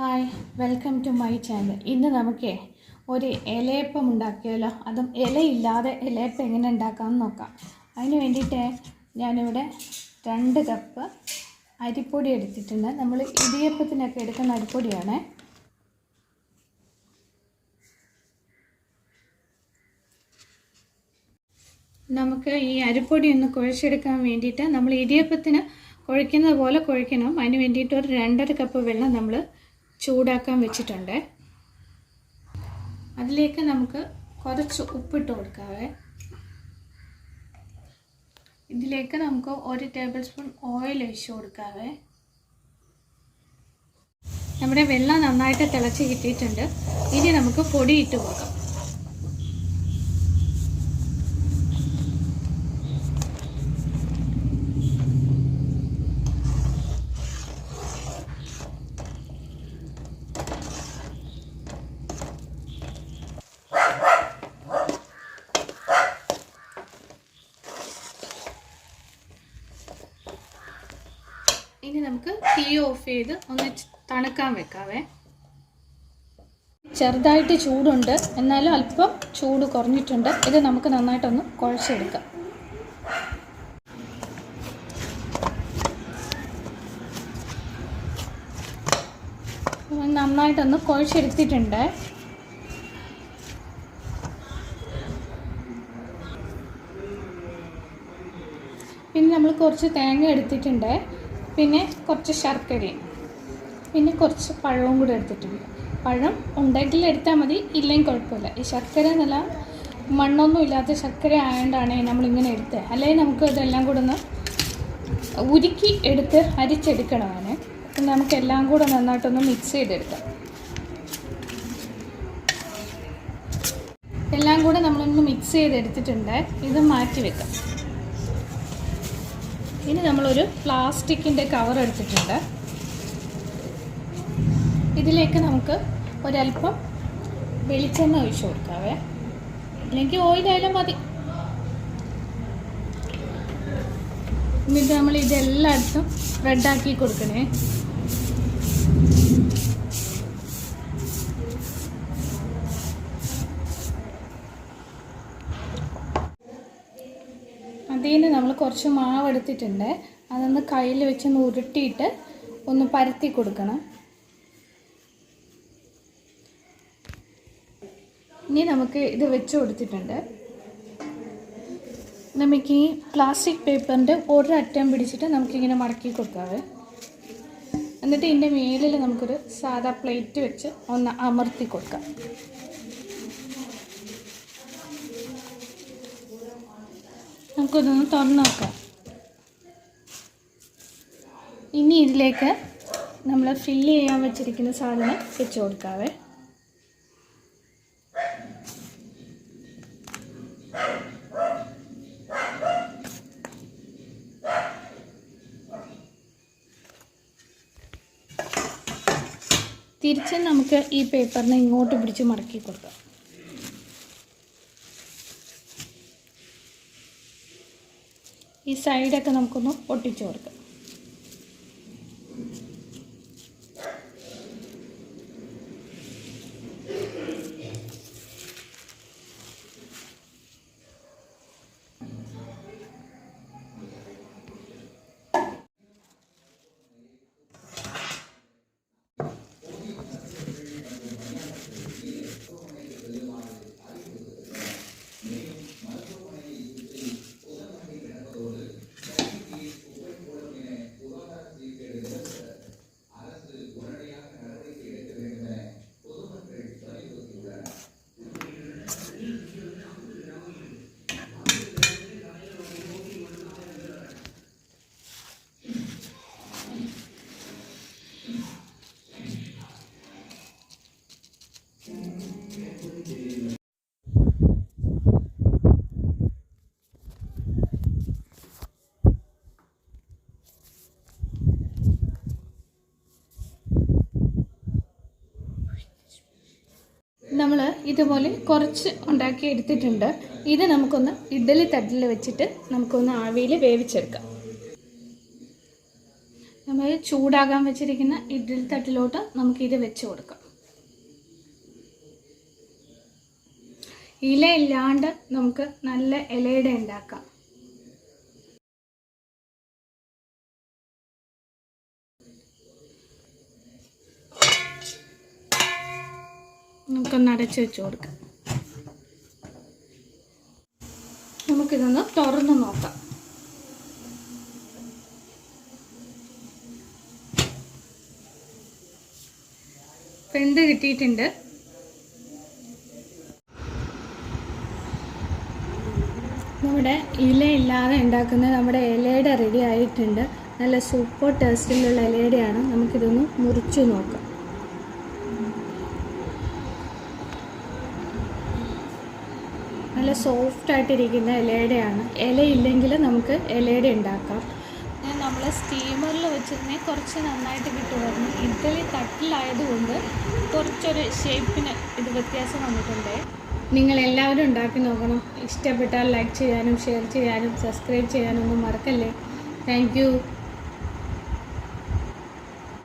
Hi welcome to my channel ഇന്ന് നമുക്കേ ഒരു ഇലയപ്പം ഉണ്ടാക്കിയാലോ? അതും ഇലയില്ലാതെ ഇലയപ്പം എങ്ങനെ ഉണ്ടാക്കാമെന്ന് നോക്കാം. അതിന് വേണ്ടിയിട്ട് ഞാനിവിടെ രണ്ട് കപ്പ് അരിപ്പൊടി എടുത്തിട്ടുണ്ട്. നമ്മൾ ഇടിയപ്പത്തിനൊക്കെ എടുക്കുന്ന അരിപ്പൊടിയാണ്. നമുക്ക് ഈ അരിപ്പൊടി ഒന്ന് കുഴച്ചെടുക്കാൻ വേണ്ടിയിട്ട് നമ്മൾ ഇടിയപ്പത്തിന് കുഴയ്ക്കുന്നത് പോലെ കുഴയ്ക്കണം. അതിന് വേണ്ടിയിട്ട് ഒരു രണ്ടര കപ്പ് വെള്ളം നമ്മൾ ചൂടാക്കാൻ വെച്ചിട്ടുണ്ട്. അതിലേക്ക് നമുക്ക് കുറച്ച് ഉപ്പിട്ട് കൊടുക്കാവേ. ഇതിലേക്ക് നമുക്ക് ഒരു ടേബിൾ സ്പൂൺ ഓയിൽ ഒഴിച്ച് കൊടുക്കാവേ. നമ്മുടെ വെള്ളം നന്നായിട്ട് തിളച്ച് കിട്ടിയിട്ടുണ്ട്. ഇനി നമുക്ക് പൊടി കൊടുക്കാം. ഇനി നമുക്ക് തീ ഓഫ് ചെയ്ത് ഒന്ന് തണുക്കാൻ വെക്കാവേ. ചെറുതായിട്ട് ചൂടുണ്ട്. എന്നാലും അല്പം ചൂട് കുറഞ്ഞിട്ടുണ്ട്. ഇത് നമുക്ക് നന്നായിട്ടൊന്ന് കുഴച്ചെടുക്കാം. നന്നായിട്ടൊന്ന് കുഴച്ചെടുത്തിട്ടുണ്ട്. പിന്നെ നമ്മൾ കുറച്ച് തേങ്ങ എടുത്തിട്ടുണ്ട്. പിന്നെ കുറച്ച് ശർക്കരയും പിന്നെ കുറച്ച് പഴവും കൂടെ എടുത്തിട്ടുണ്ട്. പഴം ഉണ്ടെങ്കിൽ എടുത്താൽ മതി. ഇല്ലെങ്കിൽ കുഴപ്പമില്ല. ഈ ശർക്കര എന്നല്ല മണ്ണൊന്നും ഇല്ലാത്ത ശർക്കര ആയതുകൊണ്ടാണ് നമ്മളിങ്ങനെ എടുത്തത് അല്ലെങ്കിൽ നമുക്ക് ഇതെല്ലാം കൂടെ ഒന്ന് ഉരുക്കി എടുത്ത് അരിച്ചെടുക്കണം അതിന് പിന്നെ നമുക്കെല്ലാം കൂടെ നന്നായിട്ടൊന്ന് മിക്സ് ചെയ്തെടുക്കാം. എല്ലാം കൂടെ നമ്മളൊന്ന് മിക്സ് ചെയ്തെടുത്തിട്ടുണ്ട്. ഇത് മാറ്റി വെക്കാം. ഇനി നമ്മളൊരു പ്ലാസ്റ്റിക്കിന്റെ കവർ എടുത്തിട്ടുണ്ട്. ഇതിലേക്ക് നമുക്ക് ഒരല്പം വെളിച്ചെണ്ണ ഒഴിച്ചു കൊടുക്കാവേ. അല്ലെങ്കിൽ ഓയിലായാലും മതി. എന്നിട്ട് നമ്മൾ ഇതെല്ലായിടത്തും റെഡാക്കി കൊടുക്കണേ. അതിന് നമ്മൾ കുറച്ച് മാവ് എടുത്തിട്ടുണ്ട്. അതൊന്ന് കയ്യിൽ വെച്ചൊന്ന് ഉരുട്ടിയിട്ട് ഒന്ന് പരത്തി കൊടുക്കണം. ഇനി നമുക്ക് ഇത് വെച്ച് കൊടുത്തിട്ടുണ്ട്. നമുക്ക് ഈ പ്ലാസ്റ്റിക് പേപ്പറിന്റെ ഒരറ്റം പിടിച്ചിട്ട് നമുക്കിങ്ങനെ മടക്കി കൊടുക്കാവേ. എന്നിട്ട് ഇതിന്റെ മേലിൽ നമുക്കൊരു സാധാ പ്ലേറ്റ് വെച്ച് ഒന്ന് അമർത്തി കൊടുക്കാം. നമുക്കിതൊന്ന് തുറന്ന് നോക്കാം ഇനി ഇതിലേക്ക് നമ്മൾ ഫില്ല് ചെയ്യാൻ വെച്ചിരിക്കുന്ന സാധനം വെച്ച് കൊടുക്കാവേ. തിരിച്ച് നമുക്ക് ഈ പേപ്പറിനെ ഇങ്ങോട്ട് പിടിച്ച് മടക്കി കൊടുക്കാം. ഈ സൈഡൊക്കെ നമുക്കൊന്ന് ഒട്ടിച്ചു കൊടുക്കാം. നമ്മൾ ഇതുപോലെ കുറച്ച് ഉണ്ടാക്കി എടുത്തിട്ടുണ്ട്. ഇത് നമുക്കൊന്ന് ഇഡ്ഡലി തട്ടിൽ വെച്ചിട്ട് നമുക്കൊന്ന് ആവിയിൽ വേവിച്ചെടുക്കാം. നമ്മൾ ചൂടാകാൻ വെച്ചിരിക്കുന്ന ഇഡ്ഡലി തട്ടിലോട്ട് നമുക്കിത് വെച്ച് കൊടുക്കാം. ഇല ഇല്ലാണ്ട് നമുക്ക് നല്ല ഇലയുടെ ഉണ്ടാക്കാം. നമുക്കൊന്ന് അടച്ച് വെച്ച് കൊടുക്കാം. നമുക്കിതൊന്ന് തുറന്ന് നോക്കാം. വെന്ത് കിട്ടിയിട്ടുണ്ട്? നമ്മുടെ ഇല ഇല്ലാതെ ഉണ്ടാക്കുന്ന നമ്മുടെ ഇലയുടെ റെഡി ആയിട്ടുണ്ട്. നല്ല സൂപ്പർ ടേസ്റ്റിലുള്ള ഇലയുടെയാണ്. നമുക്കിതൊന്ന് മുറിച്ചു നോക്കാം. നല്ല സോഫ്റ്റ് ആയിട്ടിരിക്കുന്ന ഇലയുടെയാണ്. ഇല ഇല്ലെങ്കിൽ നമുക്ക് ഇലയുടെ ഉണ്ടാക്കാം. നമ്മൾ സ്റ്റീമറിൽ വെച്ചിരുന്നെ കുറച്ച് നന്നായിട്ട് കിട്ടുമായിരുന്നു. ഇഡ്ഡലി തട്ടിലായതുകൊണ്ട് കുറച്ചൊരു ഷേപ്പിന് ഇത് വ്യത്യാസം വന്നിട്ടുണ്ട്. നിങ്ങൾ എല്ലാവരും ഉണ്ടാക്കി നോക്കണം. ഇഷ്ടപ്പെട്ടാൽ ലൈക്ക് ചെയ്യാനും ഷെയർ ചെയ്യാനും സബ്സ്ക്രൈബ് ചെയ്യാനും ഒന്നും മറക്കല്ലേ. താങ്ക്